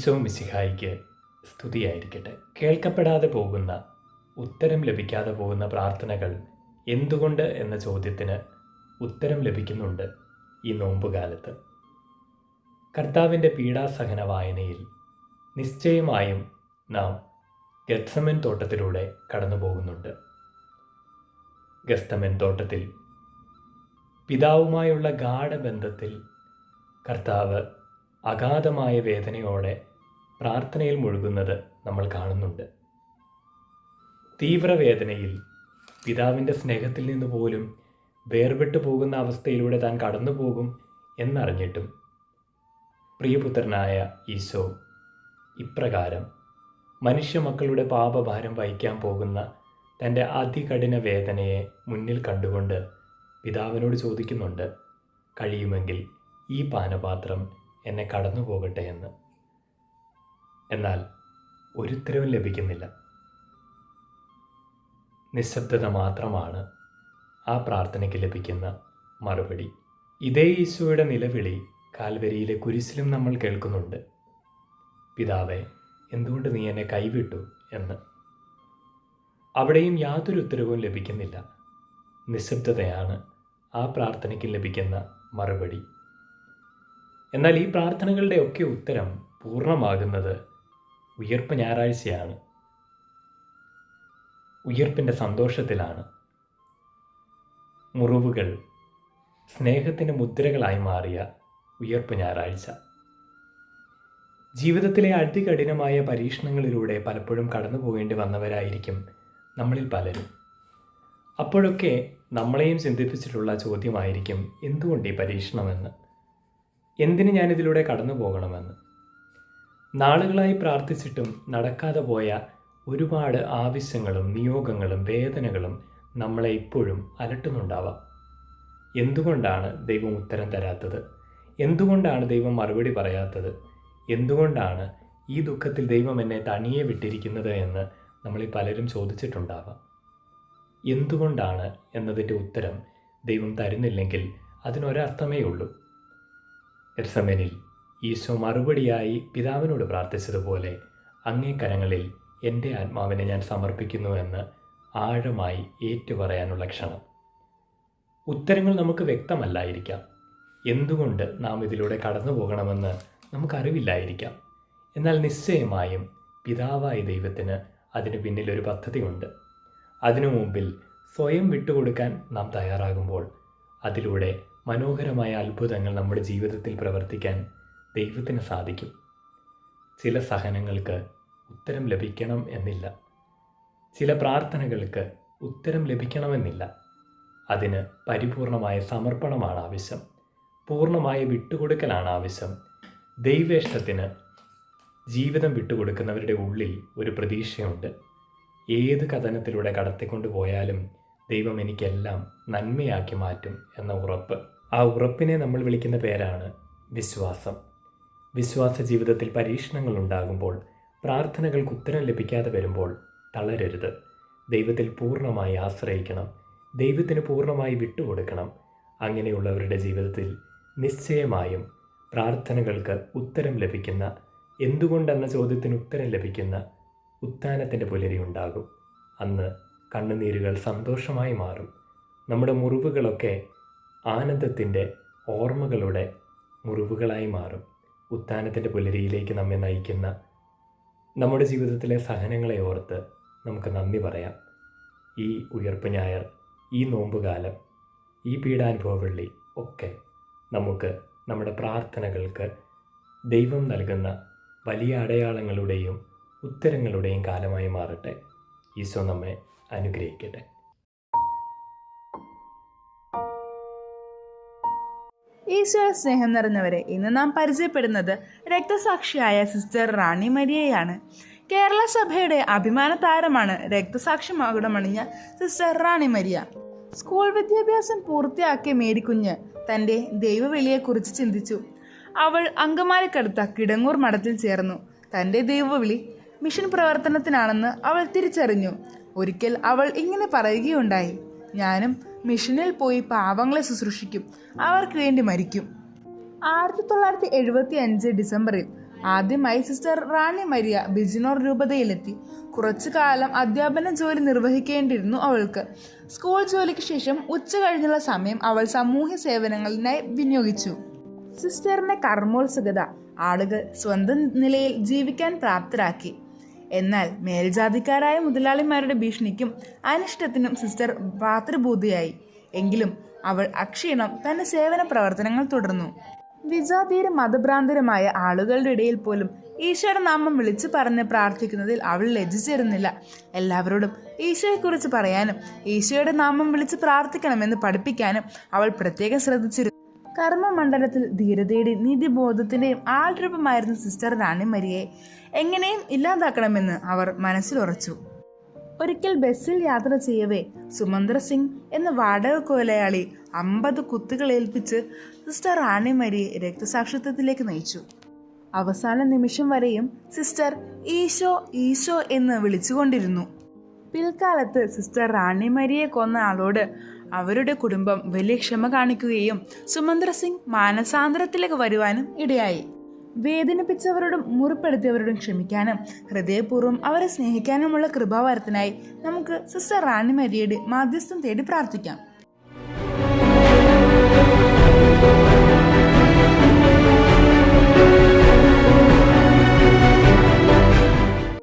ഈശോ മിശിഹായിക്ക് സ്തുതിയായിരിക്കട്ടെ. കേൾക്കപ്പെടാതെ പോകുന്ന ഉത്തരം ലഭിക്കാതെ പോകുന്ന പ്രാർത്ഥനകൾ എന്തുകൊണ്ട് എന്ന ചോദ്യത്തിന് ഉത്തരം ലഭിക്കുന്നുണ്ട് ഈ നോമ്പുകാലത്ത്. കർത്താവിന്റെ പീഡാസഹന വായനയിൽ നിശ്ചയമായും നാം ഗത്സമൻ തോട്ടത്തിലൂടെ കടന്നു പോകുന്നുണ്ട് ഗസ്തമൻ തോട്ടത്തിൽ പിതാവുമായുള്ള ഗാഠബന്ധത്തിൽ കർത്താവ് അഗാധമായ വേദനയോടെ പ്രാർത്ഥനയിൽ മുഴുകുന്നത് നമ്മൾ കാണുന്നുണ്ട്. തീവ്രവേദനയിൽ പിതാവിന്റെ സ്നേഹത്തിൽ നിന്ന് പോലും വേർപെട്ടു പോകുന്ന അവസ്ഥയിലൂടെ താൻ കടന്നു പോകും എന്നറിഞ്ഞിട്ടും പ്രിയപുത്രനായ ഈശോ ഇപ്രകാരം മനുഷ്യമക്കളുടെ പാപഭാരം വഹിക്കാൻ പോകുന്ന തന്റെ അതികഠിന വേദനയെ മുന്നിൽ കണ്ടുകൊണ്ട് പിതാവിനോട് ചോദിക്കുന്നുണ്ട് കഴിയുമെങ്കിൽ ഈ പാനപാത്രം എന്നെ കടന്നു പോകട്ടെ എന്ന്. എന്നാൽ ഒരുത്തരവും ലഭിക്കുന്നില്ല. നിശബ്ദത മാത്രമാണ് ആ പ്രാർത്ഥനയ്ക്ക് ലഭിക്കുന്ന മറുപടി. ഇതേ ഈശോയുടെ നിലവിളി കാൽവരിയിലെ കുരിശിലും നമ്മൾ കേൾക്കുന്നുണ്ട്. പിതാവെ എന്തുകൊണ്ട് നീ എന്നെ കൈവിട്ടു? എന്ന്. അവിടെയും യാതൊരു ഉത്തരവും ലഭിക്കുന്നില്ല. നിശബ്ദതയാണ് ആ പ്രാർത്ഥനയ്ക്ക് ലഭിക്കുന്ന മറുപടി. എന്നാൽ ഈ പ്രാർത്ഥനകളുടെയൊക്കെ ഉത്തരം പൂർണമാകുന്നത് ഉയർപ്പ് ഞായറാഴ്ചയാണ്. ഉയർപ്പിന്റെ സന്തോഷത്തിലാണ്. മുറിവുകൾ സ്നേഹത്തിന്റെ മുദ്രകളായി മാറിയ ഉയർപ്പ് ഞായറാഴ്ച. ജീവിതത്തിലെ അതികഠിനമായ പരീക്ഷണങ്ങളിലൂടെ പലപ്പോഴും കടന്നു പോകേണ്ടി വന്നവരായിരിക്കും നമ്മളിൽ പലരും. അപ്പോഴൊക്കെ നമ്മളെയും ചിന്തിപ്പിച്ചിട്ടുള്ള ചോദ്യമായിരിക്കും എന്തുകൊണ്ട് ഈ പരീക്ഷണമെന്ന്? എന്തിന് ഞാനിതിലൂടെ കടന്നു പോകണമെന്ന് നാളുകളായി പ്രാർത്ഥിച്ചിട്ടും നടക്കാതെ പോയ ഒരുപാട് ആവശ്യങ്ങളും നിയോഗങ്ങളും വേദനകളും നമ്മളെ ഇപ്പോഴും അലട്ടുന്നുണ്ടാവാം. എന്തുകൊണ്ടാണ് ദൈവം ഉത്തരം തരാത്തത്? എന്തുകൊണ്ടാണ് ദൈവം മറുപടി പറയാത്തത്? എന്തുകൊണ്ടാണ് ഈ ദുഃഖത്തിൽ ദൈവം എന്നെ തനിയെ വിട്ടിരിക്കുന്നത് എന്ന് നമ്മളിൽ പലരും ചോദിച്ചിട്ടുണ്ടാവാം. എന്തുകൊണ്ടാണ് എന്നതിന്റെ ഉത്തരം ദൈവം തരുന്നില്ലെങ്കിൽ അതിനൊരർത്ഥമേ ഉള്ളൂ. എർസമനിൽ ഈശോ മറുപടിയായി പിതാവിനോട് പ്രാർത്ഥിച്ചതുപോലെ അങ്ങേ കരങ്ങളിൽ എന്റെ ആത്മാവിനെ ഞാൻ സമർപ്പിക്കുന്നു എന്ന് ആഴമായി ഏറ്റുപറയാനുള്ള ക്ഷണം. ഉത്തരങ്ങൾ നമുക്ക് വ്യക്തമല്ലായിരിക്കാം. എന്തുകൊണ്ട് നാം ഇതിലൂടെ കടന്നു പോകണമെന്ന് നമുക്കറിവില്ലായിരിക്കാം. എന്നാൽ നിശ്ചയമായും പിതാവായ ദൈവത്തിന് അതിന് പിന്നിൽ ഒരു പദ്ധതിയുണ്ട്. അതിനു മുമ്പിൽ സ്വയം വിട്ടുകൊടുക്കാൻ നാം തയ്യാറാകുമ്പോൾ അതിലൂടെ മനോഹരമായ അത്ഭുതങ്ങൾ നമ്മുടെ ജീവിതത്തിൽ പ്രവർത്തിക്കാൻ ദൈവത്തിന് സാധിക്കും. ചില സഹനങ്ങൾക്ക് ഉത്തരം ലഭിക്കണം എന്നില്ല. ചില പ്രാർത്ഥനകൾക്ക് ഉത്തരം ലഭിക്കണമെന്നില്ല. അതിന് പരിപൂർണമായ സമർപ്പണമാണ് ആവശ്യം. പൂർണമായ വിട്ടുകൊടുക്കലാണ് ആവശ്യം. ദൈവേഷ്ടത്തിന് ജീവിതം വിട്ടുകൊടുക്കുന്നവരുടെ ഉള്ളിൽ ഒരു പ്രതീക്ഷയുണ്ട്. ഏത് കഥനത്തിലൂടെ കടത്തിക്കൊണ്ടു പോയാലും ദൈവം എനിക്കെല്ലാം നന്മയാക്കി മാറ്റും എന്ന ഉറപ്പ്. ആ ഉറപ്പിനെ നമ്മൾ വിളിക്കുന്ന പേരാണ് വിശ്വാസം. വിശ്വാസ ജീവിതത്തിൽ പരീക്ഷണങ്ങൾ ഉണ്ടാകുമ്പോൾ പ്രാർത്ഥനകൾക്ക് ഉത്തരം ലഭിക്കാതെ വരുമ്പോൾ തളരരുത്. ദൈവത്തിൽ പൂർണമായി ആശ്രയിക്കണം. ദൈവത്തിന് പൂർണമായി വിട്ടുകൊടുക്കണം. അങ്ങനെയുള്ളവരുടെ ജീവിതത്തിൽ നിശ്ചയമായും പ്രാർത്ഥനകൾക്ക് ഉത്തരം ലഭിക്കുന്ന എന്തുകൊണ്ടെന്ന ചോദ്യത്തിന് ഉത്തരം ലഭിക്കുന്ന ഉത്ഥാനത്തിന്റെ പുലരി ഉണ്ടാകും. അന്ന് കണ്ണുനീരുകൾ സന്തോഷമായി മാറും. നമ്മുടെ മുറിവുകളൊക്കെ ആനന്ദത്തിന്റെ ഓർമ്മകളുടെ മുറിവുകളായി മാറും. ഉത്ഥാനത്തിന്റെ പുലരിയിലേക്ക് നമ്മെ നയിക്കുന്ന നമ്മുടെ ജീവിതത്തിലെ സഹനങ്ങളെ ഓർത്ത് നമുക്ക് നന്ദി പറയാം. ഈ ഉയർപ്പ് ഞായർ ഈ നോമ്പുകാലം ഈ പീഡാനുഭവവെള്ളി ഒക്കെ നമുക്ക് നമ്മുടെ പ്രാർത്ഥനകൾക്ക് ദൈവം നൽകുന്ന വലിയ അടയാളങ്ങളുടെയും ഉത്തരങ്ങളുടെയും കാലമായി മാറട്ടെ. ഈശോ നമ്മെ അനുഗ്രഹിക്കട്ടെ. ഈശോയുടെ സ്നേഹം നിറഞ്ഞവരെ ഇന്ന് നാം പരിചയപ്പെടുന്നത് രക്തസാക്ഷിയായ സിസ്റ്റർ റാണി മരിയയാണ്. കേരള സഭയുടെ അഭിമാന താരമാണ് രക്തസാക്ഷി മകുടമണിഞ്ഞ സിസ്റ്റർ റാണി മരിയ. സ്കൂൾ വിദ്യാഭ്യാസം പൂർത്തിയാക്കിയ മേരിക്കുഞ്ഞ് തന്റെ ദൈവവിളിയെക്കുറിച്ച് ചിന്തിച്ചു. അവൾ അങ്കമാലിക്കടുത്ത കിടങ്ങൂർ മഠത്തിൽ ചേർന്നു. തന്റെ ദൈവവിളി മിഷൻ പ്രവർത്തനത്തിനാണെന്ന് അവൾ തിരിച്ചറിഞ്ഞു. ഒരിക്കൽ അവൾ ഇങ്ങനെ പറയുകയുണ്ടായി. ഞാനും മിഷനിൽ പോയി പാവങ്ങളെ ശുശ്രൂഷിക്കും. അവർക്ക് വേണ്ടി മരിക്കും. ആയിരത്തി തൊള്ളായിരത്തി എഴുപത്തി അഞ്ച് ഡിസംബറിൽ ആദ്യമായി സിസ്റ്റർ റാണി മരിയ ബിജിനോർ രൂപതയിലെത്തി. കുറച്ചു കാലം അധ്യാപന ജോലി നിർവഹിക്കേണ്ടിയിരുന്നു അവൾക്ക്. സ്കൂൾ ജോലിക്ക് ശേഷം ഉച്ച കഴിഞ്ഞുള്ള സമയം അവൾ സാമൂഹ്യ സേവനങ്ങളിനായി വിനിയോഗിച്ചു. സിസ്റ്ററിന്റെ കർമ്മോത്സുകത ആളുകൾ സ്വന്തം നിലയിൽ ജീവിക്കാൻ പ്രാപ്തരാക്കി. എന്നാൽ മേൽജാതിക്കാരായ മുതലാളിമാരുടെ ഭീഷണിക്കും അനിഷ്ടത്തിനും സിസ്റ്റർ പാത്രഭൂതിയായി എങ്കിലും അവൾ അക്ഷീണം തന്റെ സേവന പ്രവർത്തനങ്ങൾ തുടർന്നു. വിജാതീര മതഭ്രാന്തരമായ ആളുകളുടെ ഇടയിൽ പോലും ഈശോയുടെ നാമം വിളിച്ചു പറഞ്ഞ് പ്രാർത്ഥിക്കുന്നതിൽ അവൾ ലജ്ജിച്ചിരുന്നില്ല. എല്ലാവരോടും ഈശോയെക്കുറിച്ച് പറയാനും ഈശോയുടെ നാമം വിളിച്ച് പ്രാർത്ഥിക്കണമെന്ന് പഠിപ്പിക്കാനും അവൾ പ്രത്യേകം ശ്രദ്ധിച്ചിരുന്നു. കർമ്മമണ്ഡലത്തിൽ ധീരതയുടെ നിധിബോധത്തിന്റെയും ആൾരൂപമായിരുന്ന സിസ്റ്റർ റാണി മരിയെ എങ്ങനെയും ഇല്ലാതാക്കണമെന്ന് അവർ മനസ്സിലുറച്ചു. ഒരിക്കൽ ബസ്സിൽ യാത്ര ചെയ്യവേ സുമന്ദ്ര സിംഗ് എന്ന വാടക കൊലയാളി അമ്പത് കുത്തുകൾ ഏൽപ്പിച്ച് സിസ്റ്റർ റാണി മരിയെ രക്തസാക്ഷിത്വത്തിലേക്ക് നയിച്ചു. അവസാന നിമിഷം വരെയും സിസ്റ്റർ ഈശോ ഈശോ എന്ന് വിളിച്ചുകൊണ്ടിരുന്നു. പിൽക്കാലത്ത് സിസ്റ്റർ റാണി മരിയെ കൊന്ന ആളോട് അവരുടെ കുടുംബം വലിയ ക്ഷമ കാണിക്കുകയും സുമന്ദ്ര സിംഗ് മാനസാന്തരത്തിലേക്ക് വരുവാനും ഇടയായി. വേദനിപ്പിച്ചവരോടും മുറിപ്പെടുത്തിയവരോടും ക്ഷമിക്കാനും ഹൃദയപൂർവം അവരെ സ്നേഹിക്കാനുമുള്ള കൃപാവരത്തിനായി നമുക്ക് സിസ്റ്റർ റാണി മരിയയുടെ മാധ്യസ്ഥം തേടി പ്രാർത്ഥിക്കാം.